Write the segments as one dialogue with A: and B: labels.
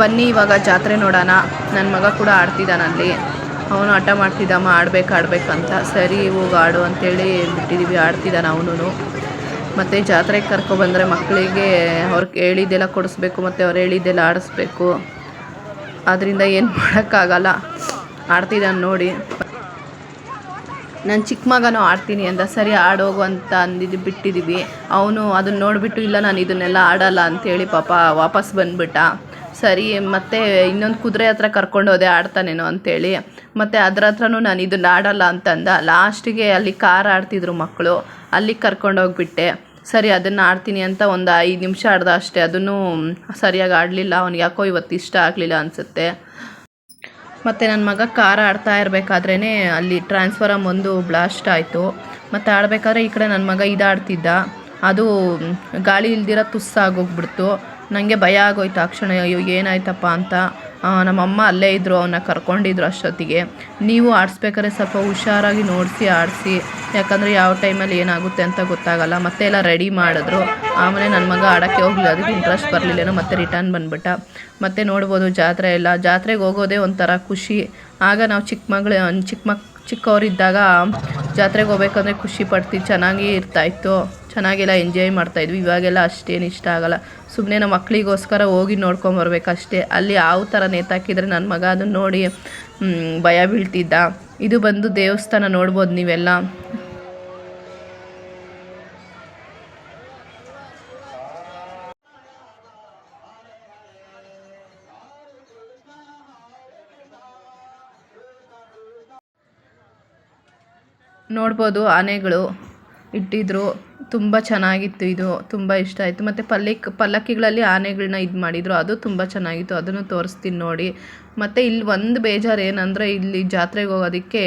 A: ಬನ್ನಿ, ಇವಾಗ ಜಾತ್ರೆ ನೋಡೋಣ. ನನ್ನ ಮಗ ಕೂಡ ಆಡ್ತಿದ್ದಾನಲ್ಲಿ ಅವನು ಹಠ ಮಾಡ್ತಿದ್ದಮ್ಮ ಆಡ್ಬೇಕು ಆಡ್ಬೇಕಂತ ಸರಿ ಹೋಗಿ ಆಡು ಅಂತೇಳಿ ಬಿಟ್ಟಿದ್ದೀವಿ ಆಡ್ತಿದ್ದಾನೆ ಅವನು ಮತ್ತು ಜಾತ್ರೆಗೆ ಕರ್ಕೊಬಂದರೆ ಮಕ್ಕಳಿಗೆ ಅವ್ರಿಗೆ ಹೇಳಿದ್ದೆಲ್ಲ ಕೊಡಿಸ್ಬೇಕು, ಮತ್ತು ಅವ್ರು ಹೇಳಿದ್ದೆಲ್ಲ ಆಡಿಸ್ಬೇಕು. ಅದರಿಂದ ಏನು ಮಾಡೋಕ್ಕಾಗಲ್ಲ. ಆಡ್ತಿದ್ದಾನೆ ನೋಡಿ. ನಾನು ಚಿಕ್ಕ ಮಗನೂ ಆಡ್ತೀನಿ ಅಂತ ಸರಿ ಆಡೋಗು ಅಂತ ಅಂದಿದ್ದು ಬಿಟ್ಟಿದ್ದೀವಿ ಅವನು ಅದನ್ನ ನೋಡಿಬಿಟ್ಟು, ಇಲ್ಲ, ನಾನು ಇದನ್ನೆಲ್ಲ ಆಡಲ್ಲ ಅಂಥೇಳಿ ಪಾಪ ವಾಪಸ್ ಬಂದ್ಬಿಟ್ಟ. ಸರಿ, ಮತ್ತೆ ಇನ್ನೊಂದು ಕುದುರೆ ಹತ್ರ ಕರ್ಕೊಂಡು ಹೋದೆ, ಆಡ್ತಾನೇನೋ ಅಂತೇಳಿ. ಮತ್ತು ಅದ್ರ ಹತ್ರನೂ ನಾನು ಇದನ್ನ ಆಡಲ್ಲ ಅಂತಂದ. ಲಾಸ್ಟಿಗೆ ಅಲ್ಲಿ ಕಾರ್ ಆಡ್ತಿದ್ರು ಮಕ್ಕಳು. ಅಲ್ಲಿಗೆ ಕರ್ಕೊಂಡೋಗ್ಬಿಟ್ಟೆ ಸರಿ, ಅದನ್ನು ಆಡ್ತೀನಿ ಅಂತ ಒಂದು ಐದು ನಿಮಿಷ ಆಡ್ದ ಅಷ್ಟೇ. ಅದನ್ನು ಸರಿಯಾಗಿ ಆಡಲಿಲ್ಲ. ಅವ್ನಿಗೆ ಯಾಕೋ ಇವತ್ತು ಇಷ್ಟ ಆಗಲಿಲ್ಲ ಅನಿಸುತ್ತೆ. ಮತ್ತು ನನ್ನ ಮಗ ಕಾರ್ ಆಡ್ತಾ ಇರಬೇಕಾದ್ರೇ ಅಲ್ಲಿ ಟ್ರಾನ್ಸ್ಫಾರಮ್ ಒಂದು ಬ್ಲಾಸ್ಟ್ ಆಯಿತು. ಮತ್ತು ಆಡಬೇಕಾದ್ರೆ ಈ ಕಡೆ ನನ್ನ ಮಗ ಇದಾಡ್ತಿದ್ದ. ಅದು ಗಾಳಿ ಇಲ್ದಿರ ತುಸ್ಸಾಗೋಗ್ಬಿಡ್ತು ನನಗೆ ಭಯ ಆಗೋಯ್ತು ಆ ಕ್ಷಣ ಅಯ್ಯೋ, ಏನಾಯ್ತಪ್ಪ ಅಂತ. ನಮ್ಮಮ್ಮ ಅಲ್ಲೇ ಇದ್ದರು ಅವನ್ನ ಕರ್ಕೊಂಡಿದ್ರು ಅಷ್ಟೊತ್ತಿಗೆ. ನೀವು ಆಡಿಸ್ಬೇಕಾದ್ರೆ ಸ್ವಲ್ಪ ಹುಷಾರಾಗಿ ನೋಡಿಸಿ, ಆಡಿಸಿ. ಯಾಕಂದರೆ ಯಾವ ಟೈಮಲ್ಲಿ ಏನಾಗುತ್ತೆ ಅಂತ ಗೊತ್ತಾಗಲ್ಲ. ಮತ್ತೆ ಎಲ್ಲ ರೆಡಿ ಮಾಡಿದ್ರು. ಆಮೇಲೆ ನನ್ನ ಮಗ ಆಡೋಕ್ಕೆ ಹೋಗಲಿಲ್ಲ, ಅದಕ್ಕೆ ಇಂಟ್ರೆಸ್ಟ್ ಬರಲಿಲ್ಲೇನೋ ಮತ್ತೆ ರಿಟರ್ನ್ ಬಂದ್ಬಿಟ್ಟ. ಮತ್ತೆ ನೋಡ್ಬೋದು ಜಾತ್ರೆ ಎಲ್ಲ. ಜಾತ್ರೆಗೆ ಹೋಗೋದೇ ಒಂಥರ ಖುಷಿ. ಆಗ ನಾವು ಚಿಕ್ಕ ಮಗಳು, ಚಿಕ್ಕ ಮಕ್, ಚಿಕ್ಕವರಿದ್ದಾಗ ಜಾತ್ರೆಗೆ ಹೋಗ್ಬೇಕಂದ್ರೆ ಖುಷಿ ಪಡ್ತೀವಿ, ಚೆನ್ನಾಗಿ ಇರ್ತಾಯಿತ್ತು ಚೆನ್ನಾಗೆಲ್ಲ ಎಂಜಾಯ್ ಮಾಡ್ತಾಯಿದ್ವಿ. ಇವಾಗೆಲ್ಲ ಅಷ್ಟೇನು ಇಷ್ಟ ಆಗಲ್ಲ. ಸುಮ್ಮನೆ ನಮ್ಮ ಮಕ್ಕಳಿಗೋಸ್ಕರ ಹೋಗಿ ನೋಡ್ಕೊಂಬರ್ಬೇಕಷ್ಟೇ ಅಲ್ಲಿ ಯಾವ ಥರ ನೇತಾಕಿದ್ರೆ ನನ್ನ ಮಗ ಅದನ್ನು ನೋಡಿ ಭಯ ಬೀಳ್ತಿದ್ದ. ಇದು ಬಂದು ದೇವಸ್ಥಾನ ನೋಡ್ಬೋದು ನೀವೆಲ್ಲ. ನೋಡ್ಬೋದು ಆನೆಗಳು ಇಟ್ಟಿದ್ರು. ತುಂಬ ಚೆನ್ನಾಗಿತ್ತು ಇದು, ತುಂಬ ಇಷ್ಟ ಆಯಿತು. ಮತ್ತು ಪಲ್ಲಕ್ ಪಲ್ಲಕ್ಕಿಗಳಲ್ಲಿ ಆನೆಗಳನ್ನ ಇದು ಮಾಡಿದರು, ಅದು ತುಂಬ ಚೆನ್ನಾಗಿತ್ತು. ಅದನ್ನು ತೋರಿಸ್ತೀನಿ ನೋಡಿ. ಮತ್ತು ಇಲ್ಲಿ ಒಂದು ಬೇಜಾರು ಏನಂದರೆ ಇಲ್ಲಿ ಜಾತ್ರೆಗೆ ಹೋಗೋದಕ್ಕೆ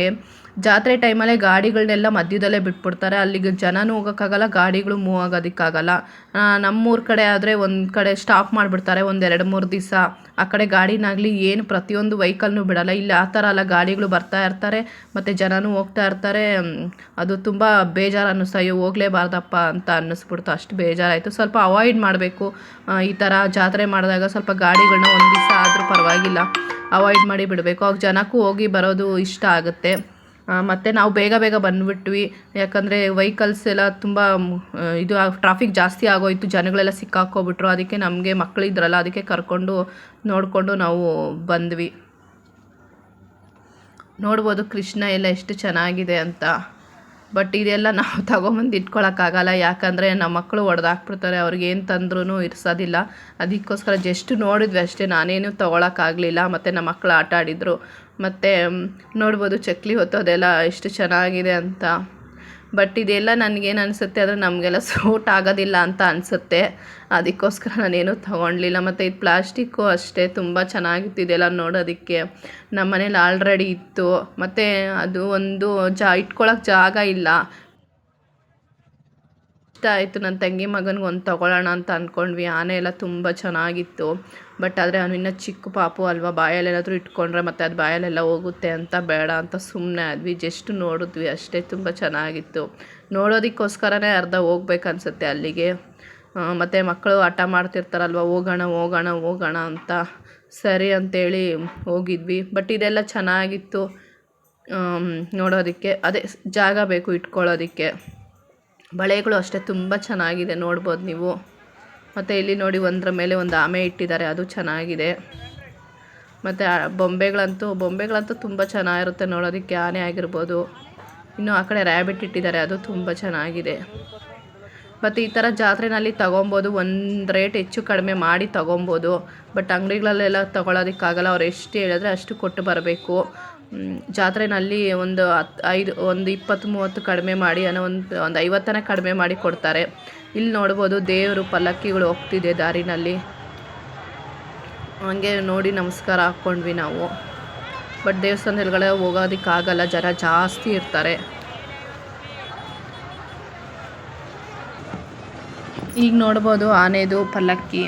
A: ಜಾತ್ರೆ ಟೈಮಲ್ಲೇ ಗಾಡಿಗಳನ್ನೆಲ್ಲ ಮಧ್ಯದಲ್ಲೇ ಬಿಟ್ಬಿಡ್ತಾರೆ. ಅಲ್ಲಿಗೆ ಜನನೂ ಹೋಗೋಕ್ಕಾಗಲ್ಲ, ಗಾಡಿಗಳು ಮೂವ್ ಆಗೋದಕ್ಕಾಗಲ್ಲ. ನಮ್ಮೂರ ಕಡೆ ಆದರೆ ಒಂದು ಕಡೆ ಸ್ಟಾಪ್ ಮಾಡಿಬಿಡ್ತಾರೆ, ಒಂದು ಎರಡು ಮೂರು ದಿವಸ. ಆ ಕಡೆ ಗಾಡಿನಾಗಲಿ ಏನು ಪ್ರತಿಯೊಂದು ವೆಹಿಕಲ್ನೂ ಬಿಡಲ್ಲ. ಇಲ್ಲ, ಆ ಥರ ಅಲ್ಲ ಗಾಡಿಗಳು ಬರ್ತಾ ಇರ್ತಾರೆ, ಮತ್ತು ಜನನೂ ಹೋಗ್ತಾ ಇರ್ತಾರೆ. ಅದು ತುಂಬ ಬೇಜಾರು ಅನ್ನಿಸ್ತಾ. ಅಯ್ಯೋ, ಹೋಗಲೇಬಾರ್ದಪ್ಪ ಅಂತ ಅನ್ನಿಸ್ಬಿಡ್ತು. ಅಷ್ಟು ಬೇಜಾರಾಯಿತು. ಸ್ವಲ್ಪ ಅವಾಯ್ಡ್ ಮಾಡಬೇಕು. ಈ ಥರ ಜಾತ್ರೆ ಮಾಡಿದಾಗ ಸ್ವಲ್ಪ ಗಾಡಿಗಳನ್ನ ಒಂದು ದಿವಸ ಆದರೂ ಪರವಾಗಿಲ್ಲ. ಅವಾಯ್ಡ್ ಮಾಡಿ ಬಿಡಬೇಕು. ಅವಾಗ ಜನಕ್ಕೂ ಹೋಗಿ ಬರೋದು ಇಷ್ಟ ಆಗುತ್ತೆ. ಮತ್ತು ನಾವು ಬೇಗ ಬೇಗ ಬಂದುಬಿಟ್ವಿ. ಯಾಕಂದರೆ ವೆಹಿಕಲ್ಸ್ ಎಲ್ಲ ತುಂಬ ಇದು ಟ್ರಾಫಿಕ್ ಜಾಸ್ತಿ ಆಗೋಯ್ತು. ಜನಗಳೆಲ್ಲ ಸಿಕ್ಕಾಕ್ಕೊಬಿಟ್ರು. ಅದಕ್ಕೆ ನಮಗೆ ಮಕ್ಕಳಿದ್ರಲ್ಲ ಅದಕ್ಕೆ ಕರ್ಕೊಂಡು ನೋಡಿಕೊಂಡು ನಾವು ಬಂದ್ವಿ. ನೋಡ್ಬೋದು ಕೃಷ್ಣ ಎಲ್ಲ ಎಷ್ಟು ಚೆನ್ನಾಗಿದೆ ಅಂತ. ಬಟ್ ಇದೆಲ್ಲ ನಾವು ತಗೊಂಬಂದು ಇಟ್ಕೊಳಕ್ಕಾಗಲ್ಲ. ಯಾಕಂದರೆ ನಮ್ಮ ಮಕ್ಕಳು ಹೊಡೆದಾಕ್ಬಿಡ್ತಾರೆ ಅವ್ರಿಗೆ ಏನು ತಂದ್ರೂ ಇರ್ಸೋದಿಲ್ಲ. ಅದಕ್ಕೋಸ್ಕರ ಜಸ್ಟ್ ನೋಡಿದ್ವಿ ಅಷ್ಟೇ. ನಾನೇನು ತೊಗೊಳಕ್ಕಾಗಲಿಲ್ಲ. ಮತ್ತು ನಮ್ಮ ಮಕ್ಕಳು ಆಟ ಆಡಿದರು ಮತ್ತು ನೋಡ್ಬೋದು ಚಕ್ಲಿ ಹೊತ್ತೋದೆಲ್ಲ ಎಷ್ಟು ಚೆನ್ನಾಗಿದೆ ಅಂತ. ಬಟ್ ಇದೆಲ್ಲ ನನಗೇನು ಅನಿಸುತ್ತೆ ಅಂದರೆ ನಮಗೆಲ್ಲ ಸೂಟ್ ಆಗೋದಿಲ್ಲ ಅಂತ ಅನಿಸುತ್ತೆ. ಅದಕ್ಕೋಸ್ಕರ ನಾನೇನು ತೊಗೊಳ್ಲಿಲ್ಲ ಮತ್ತು ಇದು ಪ್ಲಾಸ್ಟಿಕ್ಕು ಅಷ್ಟೇ ತುಂಬ ಚೆನ್ನಾಗಿತ್ತು ಇದೆಲ್ಲ ನೋಡೋದಕ್ಕೆ. ನಮ್ಮ ಮನೇಲಿ ಆಲ್ರೆಡಿ ಇತ್ತು. ಮತ್ತು ಅದು ಒಂದು ಜಾ ಇಟ್ಕೊಳಕ್ಕೆ ಜಾಗ ಇಲ್ಲ. ಇಷ್ಟ ಆಯಿತು ನನ್ನ ತಂಗಿ ಮಗನಿಗೆ ಒಂದು ತೊಗೊಳ್ಳೋಣ ಅಂತ ಅಂದ್ಕೊಂಡ್ವಿ. ಆನೆ ಎಲ್ಲ ತುಂಬ ಚೆನ್ನಾಗಿತ್ತು. ಬಟ್ ಆದರೆ ಅವನು ಇನ್ನೂ ಚಿಕ್ಕ ಪಾಪು ಅಲ್ವಾ? ಬಾಯಲ್ಲೇನಾದರೂ ಇಟ್ಕೊಂಡ್ರೆ ಮತ್ತು ಅದು ಬಾಯಲ್ಲೆಲ್ಲ ಹೋಗುತ್ತೆ ಅಂತ ಬೇಡ ಅಂತ ಸುಮ್ಮನೆ ಆದ್ವಿ. ಜಸ್ಟ್ ನೋಡಿದ್ವಿ ಅಷ್ಟೇ, ತುಂಬ ಚೆನ್ನಾಗಿತ್ತು. ನೋಡೋದಕ್ಕೋಸ್ಕರನೇ ಅರ್ಧ ಹೋಗ್ಬೇಕನ್ಸುತ್ತೆ ಅಲ್ಲಿಗೆ. ಮತ್ತು ಮಕ್ಕಳು ಆಟ ಮಾಡ್ತಿರ್ತಾರಲ್ವ? ಹೋಗೋಣ ಹೋಗೋಣ ಹೋಗೋಣ ಅಂತ. ಸರಿ ಅಂತೇಳಿ ಹೋಗಿದ್ವಿ. ಬಟ್ ಇದೆಲ್ಲ ಚೆನ್ನಾಗಿತ್ತು ನೋಡೋದಕ್ಕೆ. ಅದೇ ಜಾಗ ಬೇಕು ಇಟ್ಕೊಳ್ಳೋದಕ್ಕೆ. ಬಳೆಗಳು ಅಷ್ಟೇ ತುಂಬ ಚೆನ್ನಾಗಿದೆ, ನೋಡ್ಬೋದು ನೀವು. ಮತ್ತು ಇಲ್ಲಿ ನೋಡಿ ಒಂದರ ಮೇಲೆ ಒಂದು ಆಮೆ ಇಟ್ಟಿದ್ದಾರೆ, ಅದು ಚೆನ್ನಾಗಿದೆ. ಮತ್ತು ಬೊಂಬೆಗಳಂತೂ ಬೊಂಬೆಗಳಂತೂ ತುಂಬ ಚೆನ್ನಾಗಿರುತ್ತೆ ನೋಡೋದಕ್ಕೆ ಆನೆ ಆಗಿರ್ಬೋದು. ಇನ್ನು ಆ ಕಡೆ ರ್ಯಾಬಿಟ್ ಇಟ್ಟಿದ್ದಾರೆ, ಅದು ತುಂಬ ಚೆನ್ನಾಗಿದೆ. ಮತ್ತು ಈ ಥರ ಜಾತ್ರೆನಲ್ಲಿ ತೊಗೊಬೋದು, ಒಂದು ರೇಟ್ ಹೆಚ್ಚು ಕಡಿಮೆ ಮಾಡಿ ತೊಗೊಬೋದು. ಬಟ್ ಅಂಗಡಿಗಳಲ್ಲೆಲ್ಲ ತೊಗೊಳೋದಕ್ಕಾಗಲ್ಲ, ಅವ್ರು ಎಷ್ಟು ಹೇಳಿದ್ರೆ ಅಷ್ಟು ಕೊಟ್ಟು ಬರಬೇಕು. ಮ್, ಜಾತ್ರೆನಲ್ಲಿ ಒಂದು ಹತ್ತು ಐದು ಒಂದು ಇಪ್ಪತ್ತು ಮೂವತ್ತು ಕಡಿಮೆ ಮಾಡಿ ಅನ್ನೋ ಒಂದು ಒಂದು ಐವತ್ತನ ಕಡಿಮೆ ಮಾಡಿ ಕೊಡ್ತಾರೆ. ಇಲ್ಲಿ ನೋಡ್ಬೋದು ದೇವರು ಪಲ್ಲಕ್ಕಿಗಳು ಹೋಗ್ತಿದೆ ದಾರಿನಲ್ಲಿ. ಹಂಗೆ ನೋಡಿ ನಮಸ್ಕಾರ ಹಾಕ್ಕೊಂಡ್ವಿ ನಾವು. ಬಟ್ ದೇವಸ್ಥಾನದೊಳಗಡೆ ಹೋಗೋದಕ್ಕಾಗಲ್ಲ ಜನ ಜಾಸ್ತಿ ಇರ್ತಾರೆ. ಈಗ ನೋಡ್ಬೋದು ಆನೆದು ಪಲ್ಲಕ್ಕಿ.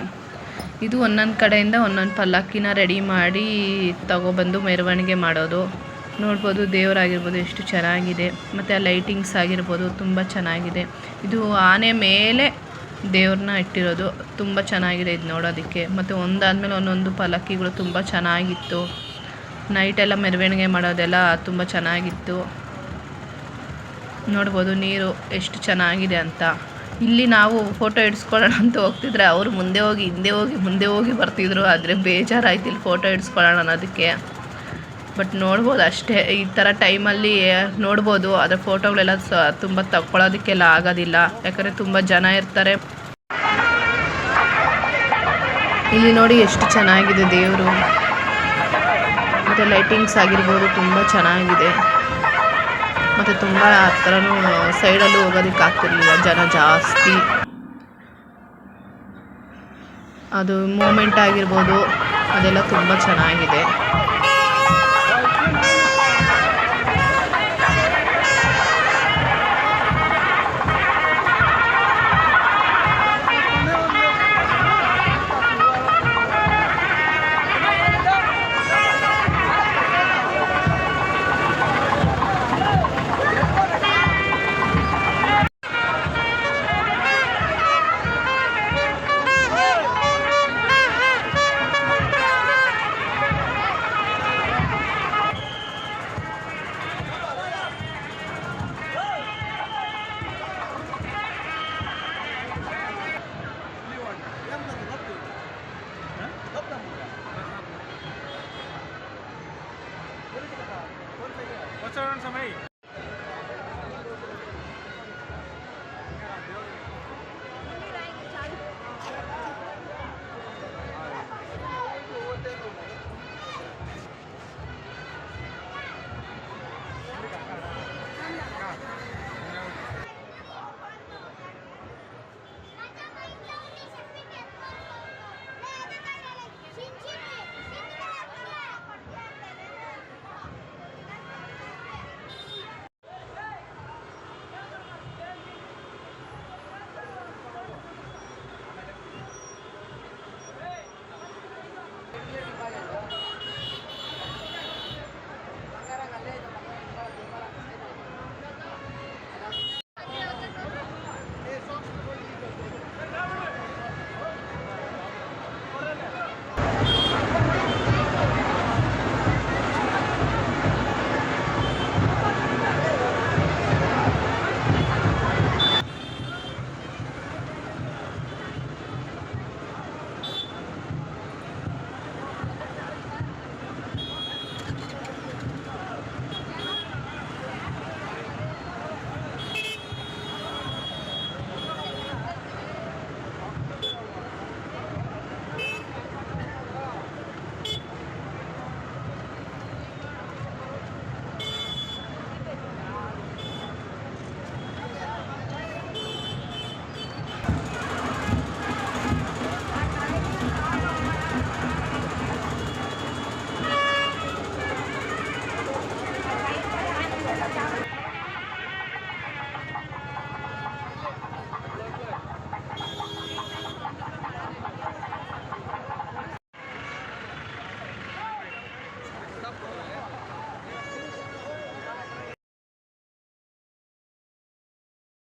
A: ಇದು ಒಂದೊಂದು ಕಡೆಯಿಂದ ಒಂದೊಂದು ಪಲ್ಲಕ್ಕಿನ ರೆಡಿ ಮಾಡಿ ತಗೊಬಂದು ಮೆರವಣಿಗೆ ಮಾಡೋದು. ನೋಡ್ಬೋದು ದೇವರಾಗಿರ್ಬೋದು ಎಷ್ಟು ಚೆನ್ನಾಗಿದೆ. ಮತ್ತು ಆ ಲೈಟಿಂಗ್ಸ್ ಆಗಿರ್ಬೋದು ತುಂಬ ಚೆನ್ನಾಗಿದೆ. ಇದು ಆನೆ ಮೇಲೆ ದೇವ್ರನ್ನ ಇಟ್ಟಿರೋದು ತುಂಬ ಚೆನ್ನಾಗಿದೆ ಇದು ನೋಡೋದಕ್ಕೆ. ಮತ್ತು ಒಂದಾದ್ಮೇಲೆ ಒಂದೊಂದು ಪಲ್ಲಕ್ಕಿಗಳು ತುಂಬ ಚೆನ್ನಾಗಿತ್ತು. ನೈಟೆಲ್ಲ ಮೆರವಣಿಗೆ ಮಾಡೋದೆಲ್ಲ ತುಂಬ ಚೆನ್ನಾಗಿತ್ತು. ನೋಡ್ಬೋದು ನೀರು ಎಷ್ಟು ಚೆನ್ನಾಗಿದೆ ಅಂತ. ಇಲ್ಲಿ ನಾವು ಫೋಟೋ ಇಡ್ಸ್ಕೊಳ್ಳೋಣ ಅಂತ ಹೋಗ್ತಿದ್ರೆ ಅವರು ಮುಂದೆ ಹೋಗಿ, ಹಿಂದೆ ಹೋಗಿ, ಮುಂದೆ ಹೋಗಿ ಬರ್ತಿದ್ರು. ಆದರೆ ಬೇಜಾರಾಯ್ತು ಇಲ್ಲಿ ಫೋಟೋ ಇಡ್ಸ್ಕೊಳ್ಳೋಣ ಅನ್ನೋದಕ್ಕೆ. ಬಟ್ ನೋಡ್ಬೋದು ಅಷ್ಟೇ. ಈ ಥರ ಟೈಮಲ್ಲಿ ನೋಡ್ಬೋದು. ಆದರೆ ಫೋಟೋಗಳೆಲ್ಲ ಸ, ತುಂಬ ತಗೊಳ್ಳೋದಕ್ಕೆಲ್ಲ ಆಗೋದಿಲ್ಲ. ಯಾಕಂದರೆ ತುಂಬ ಜನ ಇರ್ತಾರೆ. ಇಲ್ಲಿ ನೋಡಿ ಎಷ್ಟು ಚೆನ್ನಾಗಿದೆ ದೇವರು. ಮತ್ತು ಲೈಟಿಂಗ್ಸ್ ಆಗಿರ್ಬೋದು, ತುಂಬ ಚೆನ್ನಾಗಿದೆ. ಮತ್ತು ತುಂಬ ಸೈಡ್ ಸೈಡಲ್ಲೂ ಹೋಗೋದಕ್ಕೆ ಆಗ್ತಿರ್ಲಿಲ್ಲ ಜನ ಜಾಸ್ತಿ. ಅದು ಮೂಮೆಂಟ್ ಆಗಿರ್ಬೋದು ಅದೆಲ್ಲ ತುಂಬ ಚೆನ್ನಾಗಿದೆ.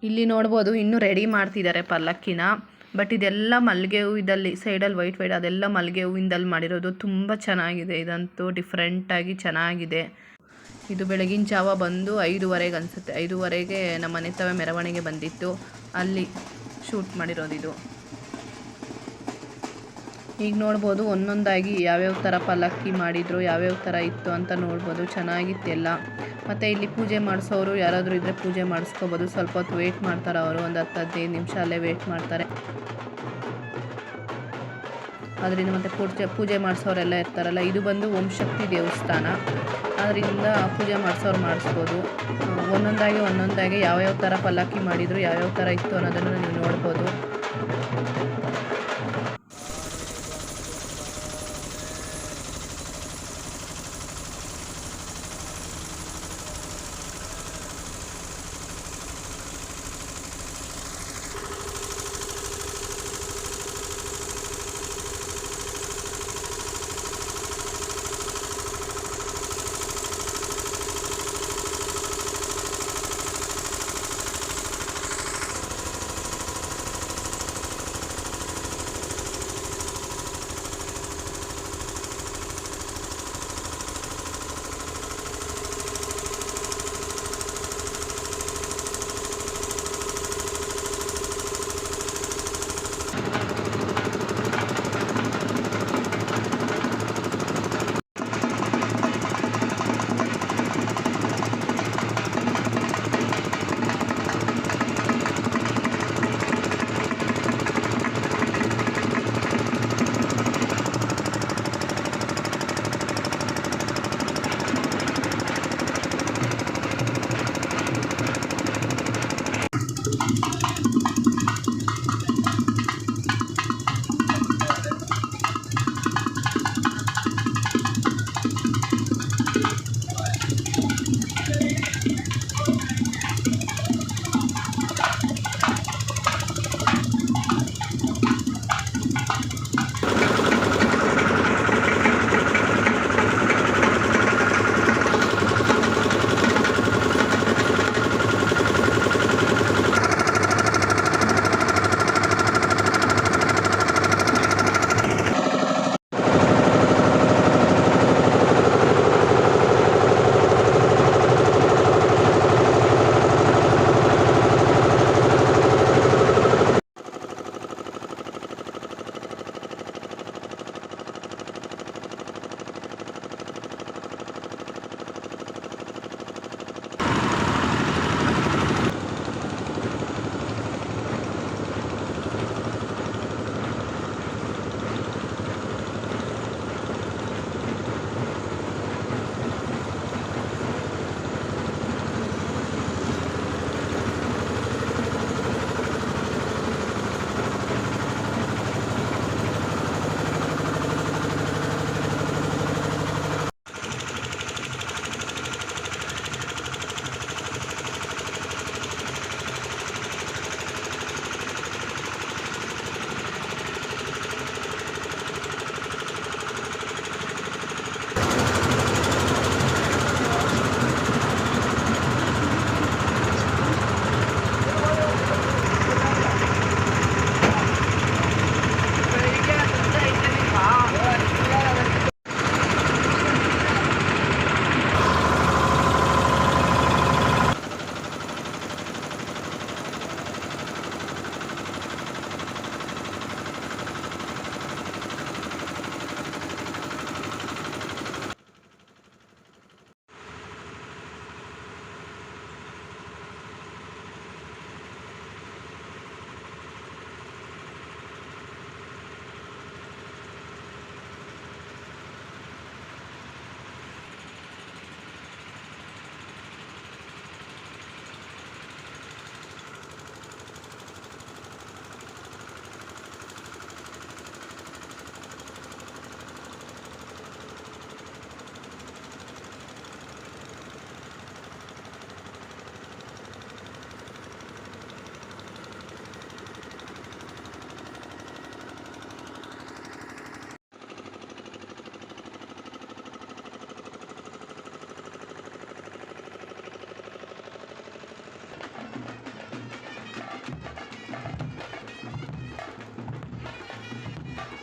A: ಇಲ್ಲಿ ನೋಡ್ಬೋದು ಇನ್ನೂ ರೆಡಿ ಮಾಡ್ತಿದ್ದಾರೆ ಪಲ್ಲಕ್ಕಿನ. ಬಟ್ ಇದೆಲ್ಲ ಮಲ್ಲಿಗೆ ಹೂವಿದಲ್ಲಿ ಸೈಡಲ್ಲಿ ವೈಟ್ ವೈಟ್ ಅದೆಲ್ಲ ಮಲ್ಲಿಗೆ ಹೂವಿಂದಲ್ಲಿ ಮಾಡಿರೋದು. ತುಂಬ ಚೆನ್ನಾಗಿದೆ. ಇದಂತೂ ಡಿಫ್ರೆಂಟಾಗಿ ಚೆನ್ನಾಗಿದೆ. ಇದು ಬೆಳಗಿನ ಜಾವ ಬಂದು ಐದುವರೆಗೆ ಅನಿಸುತ್ತೆ. ಐದುವರೆಗೆ ನಮ್ಮ ಮನೆ ತವ ಮೆರವಣಿಗೆ ಬಂದಿತ್ತು. ಅಲ್ಲಿ ಶೂಟ್ ಮಾಡಿರೋದು ಇದು. ಈಗ ನೋಡ್ಬೋದು ಒಂದೊಂದಾಗಿ ಯಾವ್ಯಾವ ಥರ ಪಲ್ಲಕ್ಕಿ ಮಾಡಿದ್ರು, ಯಾವ್ಯಾವ ಥರ ಇತ್ತು ಅಂತ ನೋಡ್ಬೋದು. ಚೆನ್ನಾಗಿತ್ತೆಲ್ಲ. ಮತ್ತು ಇಲ್ಲಿ ಪೂಜೆ ಮಾಡಿಸೋರು ಯಾರಾದರೂ ಇದ್ದರೆ ಪೂಜೆ ಮಾಡಿಸ್ಕೋಬೋದು. ಸ್ವಲ್ಪ ಹೊತ್ತು ವೇಟ್ ಮಾಡ್ತಾರೆ ಅವರು. ಒಂದು ಹತ್ತು ಹದಿನೈದು ನಿಮಿಷ ಅಲ್ಲೇ ವೇಟ್ ಮಾಡ್ತಾರೆ. ಅದರಿಂದ ಮತ್ತು ಪೂಜೆ ಪೂಜೆ ಮಾಡಿಸೋರೆಲ್ಲ ಇರ್ತಾರಲ್ಲ, ಇದು ಬಂದು ಓಂ ಶಕ್ತಿ ದೇವಸ್ಥಾನ. ಅದರಿಂದ ಪೂಜೆ ಮಾಡಿಸೋರು ಮಾಡಿಸ್ಬೋದು. ಒಂದೊಂದಾಗಿ ಒಂದೊಂದಾಗಿ ಯಾವ್ಯಾವ ಥರ ಪಲ್ಲಕ್ಕಿ ಮಾಡಿದ್ರು, ಯಾವ್ಯಾವ ಥರ ಇತ್ತು ಅನ್ನೋದನ್ನು ನೀವು ನೋಡ್ಬೋದು.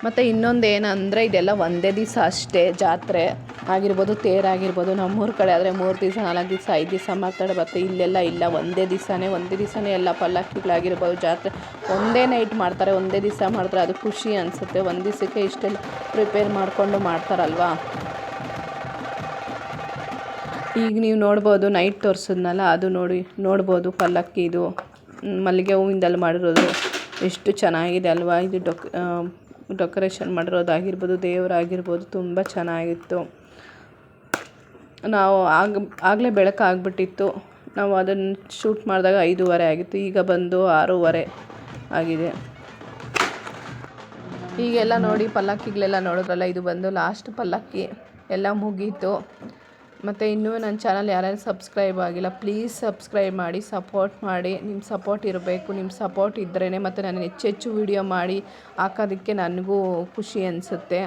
A: ಮತ್ತು ಇನ್ನೊಂದು ಏನಂದರೆ ಇದೆಲ್ಲ ಒಂದೇ ದಿವಸ ಅಷ್ಟೇ ಜಾತ್ರೆ. ಆಗಿರ್ಬೋದು ತೇರಾಗಿರ್ಬೋದು ನಮ್ಮೂರ ಕಡೆ ಆದರೆ ಮೂರು ದಿವಸ, ನಾಲ್ಕು ದಿವಸ, ಐದು ದಿವಸ ಮಾತಾಡಿ ಬರುತ್ತೆ ಇಲ್ಲೆಲ್ಲ ಇಲ್ಲ. ಒಂದೇ ದಿವಸನೇ ಒಂದೇ ದಿವಸನೇ ಎಲ್ಲ ಪಲ್ಲಕ್ಕಿಗಳಾಗಿರ್ಬೋದು ಜಾತ್ರೆ. ಒಂದೇ ನೈಟ್ ಮಾಡ್ತಾರೆ, ಒಂದೇ ದಿವಸ ಮಾಡ್ತಾರೆ. ಅದು ಖುಷಿ ಅನಿಸುತ್ತೆ. ಒಂದು ದಿವಸಕ್ಕೆ ಇಷ್ಟೆಲ್ಲ ಪ್ರಿಪೇರ್ ಮಾಡಿಕೊಂಡು ಮಾಡ್ತಾರಲ್ವಾ? ಈಗ ನೀವು ನೋಡ್ಬೋದು ನೈಟ್ ತೋರಿಸಿದ್ನಲ್ಲ, ಅದು ನೋಡಿ, ನೋಡ್ಬೋದು ಪಲ್ಲಕ್ಕಿದು ಇದು. ಮಲ್ಲಿಗೆ ಹೂವಿಂದಲ್ಲಿ ಮಾಡಿರೋದು. ಎಷ್ಟು ಚೆನ್ನಾಗಿದೆ ಅಲ್ವಾ ಇದು ಡೊಕ್ ಡೆಕೋರೇಷನ್ ಮಾಡಿರೋದಾಗಿರ್ಬೋದು, ದೇವರಾಗಿರ್ಬೋದು ತುಂಬ ಚೆನ್ನಾಗಿತ್ತು. ನಾವು ಆಗ, ಆಗಲೇ ಬೆಳಕಾಗ್ಬಿಟ್ಟಿತ್ತು. ನಾವು ಅದನ್ನು ಶೂಟ್ ಮಾಡಿದಾಗ ಐದೂವರೆ ಆಗಿತ್ತು. ಈಗ ಬಂದು ಆರೂವರೆ ಆಗಿದೆ. ಈಗೆಲ್ಲ ನೋಡಿ ಪಲ್ಲಕ್ಕಿಗಳೆಲ್ಲ ನೋಡಿದ್ರಲ್ಲ, ಇದು ಬಂದು ಲಾಸ್ಟ್ ಪಲ್ಲಕ್ಕಿ. ಎಲ್ಲ ಮುಗೀತು. ಮತ್ತು ಇನ್ನೂ ನನ್ನ ಚಾನಲ್ ಯಾರ್ಯಾರು ಸಬ್ಸ್ಕ್ರೈಬ್ ಆಗಿಲ್ಲ ಪ್ಲೀಸ್ ಸಬ್ಸ್ಕ್ರೈಬ್ ಮಾಡಿ ಸಪೋರ್ಟ್ ಮಾಡಿ. ನಿಮ್ಮ ಸಪೋರ್ಟ್ ಇರಬೇಕು ನಿಮ್ಮ ಸಪೋರ್ಟ್ ಇದ್ರೇ ಮತ್ತು ನಾನು ಹೆಚ್ಚು ಹೆಚ್ಚು ವೀಡಿಯೋ ಮಾಡಿ ಹಾಕೋದಕ್ಕೆ ನನಗೂ ಖುಷಿ ಅನಿಸುತ್ತೆ.